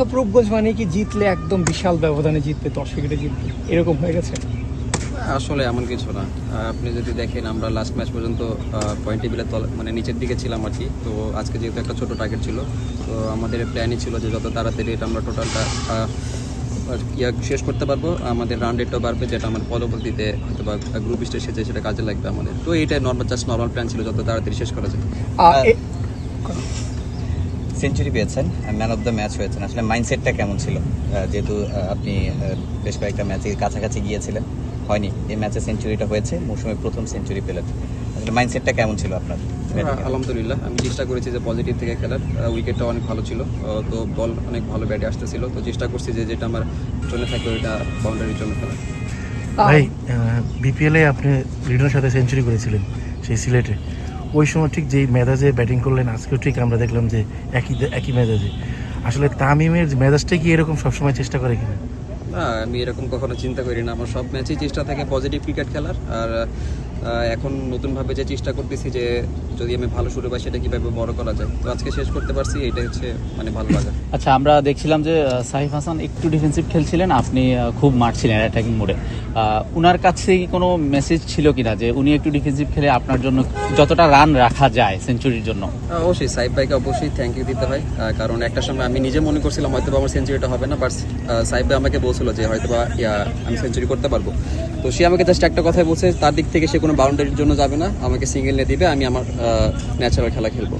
রূপগঞ্জ মানে কি জিতলে একদম বিশাল ব্যবধানে জিতবে দশ উইকেটে জিতবে? এরকম হয়ে গেছে? আসলে এমন কিছু না। আপনি যদি দেখেন আমরা লাস্ট ম্যাচ পর্যন্ত পয়েন্ট টেবিলের তল মানে নিচের দিকে ছিলাম আর কি। তো আজকে যেহেতু একটা ছোট টার্গেট ছিল তো আমাদের প্ল্যানই ছিল যে যত তাড়াতাড়ি এটা আমরা টোটালটা ইয়া শেষ করতে পারব। আমাদের রান রেটটাও বাড়বে যেটা আমার পরবর্তীতে হয়তো বা গ্রুপ স্টেজ এসেছে সেটা কাজে লাগবে আমাদের। তো এইটাই নর্মাল জাস্ট নর্মাল প্ল্যান ছিল যত তাড়াতাড়ি শেষ করা যায়। সেঞ্চুরি পেয়েছেন ম্যান অফ দ্য ম্যাচ হয়েছেন। আসলে মাইন্ডসেটটা কেমন ছিল? যেহেতু আপনি বেশ কয়েকটা ম্যাচে কাছাকাছি গিয়েছিলেন। হয়নি এই ম্যাচে সেঞ্চুরিটা হয়েছে মৌসুমে প্রথম সেঞ্চুরি পেলেন। আসলে মাইন্ডসেটটা কেমন ছিল আপনার? আলহামদুলিল্লাহ আমি চেষ্টা করেছি যে পজিটিভ থেকে খেলার। উইকেটটা অনেক ভালো ছিল। তো বল অনেক ভালো ব্যাটে আসতেছিল। তো চেষ্টা করছি যে যেটা আমার জন্য থাকবে ওইটা বাউন্ডারির জন্য খেলা ভাই বিপিএলে আপনি লিডনের সাথে সেঞ্চুরি করেছিলেন সেই সিলেটে। ওই সময় ঠিক যেই মেজাজে ব্যাটিং করলেন, আজকেও ঠিক আমরা দেখলাম যে একই একই মেজাজে। আসলে তামিমের মেজাজটা কি এরকম সবসময় চেষ্টা করে কিনা? না, আমি এরকম কখনো চিন্তা করি না। আমার সব ম্যাচেই চেষ্টা থাকে পজিটিভ ক্রিকেট খেলার। আর এখন নতুনভাবে যে চেষ্টা করতেছি যে যদি আমি ভালো শুরু পাই সেটা কীভাবে বড় করা যায়। তো আজকে শেষ করতে পারছি এটা হচ্ছে মানে ভালো লাগা। আচ্ছা আমরা দেখছিলাম যে সাইফ হাসান একটু ডিফেন্সিভ খেলছিলেন আপনি খুব মারছিলেন অ্যাটাকিং মোডে উনার কাছে কি কোনো মেসেজ ছিল কিনা যে উনি একটু ডিফেন্সিভ খেলে আপনার জন্য যতটা রান রাখা যায় সেঞ্চুরির জন্য? অবশ্যই সাইব ভাইকে অবশ্যই থ্যাংক ইউ দিতে হয়। কারণ একটা সময় আমি নিজে মনে করছিলাম হয়তো আমার সেঞ্চুরিটা হবে না বাট সাইব ভাই আমাকে বলছিল যে হয়তো বা আমি সেঞ্চুরি করতে পারব। তো সে আমাকে জাস্ট একটা কথাই বলছে তার দিক থেকে সে কোনো বাউন্ডারির জন্য যাবে না। আমাকে সিঙ্গেল নিয়ে দিবে আমি আমার ন্যাচারাল খেলা খেলব।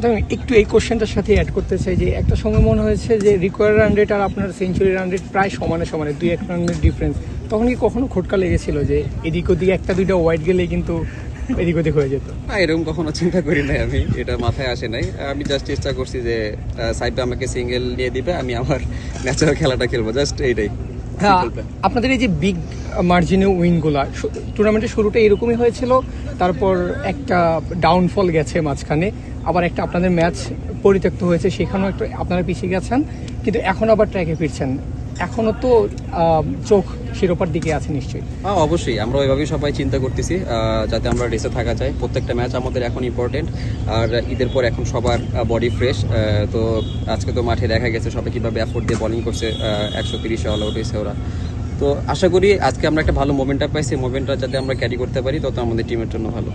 দেখুন, একটু এই কোশ্চেনটার সাথে অ্যাড করতে চাই যে একটা সময় মনে হয়েছে যে রিকোয়ার রান রেট আর আপনার সেঞ্চুরি রান রেট প্রায় সমানে সমানে দুই এক রানের ডিফারেন্স তখন কি কখনো খোটকা লেগেছিল যে এদিক ওদিক একটা দুইটা ওয়াইড গেলে কিন্তু এদিক ওদিক হয়ে যেত? না এরকম কখনো চিন্তা করি নাই আমি এটা মাথায় আসে নাই। আমি জাস্ট চেষ্টা করছি যে ভাই আমাকে সিঙ্গেল নিয়ে দিবে আমি আমার ন্যাচারাল খেলাটা খেলব জাস্ট এইটাই. আপনাদের এই যে বিগ মার্জিনে উইনগুলা টুর্নামেন্টের শুরুটা এরকমই হয়েছিল তারপর একটা ডাউনফল গেছে মাঝখানে আবার একটা আপনাদের ম্যাচ পরিত্যক্ত হয়েছে সেখানেও একটু আপনারা পিছিয়ে গেছেন কিন্তু এখন আবার ট্র্যাকে ফিরছেন। এখনও তো চোখ শিরোপার দিকে আছে নিশ্চয়ই। হ্যাঁ অবশ্যই, আমরা ওইভাবেই সবাই চিন্তা করতেছি যাতে আমরা রেসে থাকা যায়। প্রত্যেকটা ম্যাচ আমাদের এখন ইম্পর্টেন্ট আর ঈদের পর এখন সবার বডি ফ্রেশ তো আজকে তো মাঠে দেখা গেছে সবাই কীভাবে অ্যাফোর্ড দিয়ে বোলিং করছে একশো তিরিশে অল আউট হয়েছে ওরা। তো আশা করি আজকে আমরা একটা ভালো মোমেন্টটা পাইছি মোমেন্টটা যাতে আমরা ক্যারি করতে পারি, তত আমাদের টিমের জন্য ভালো।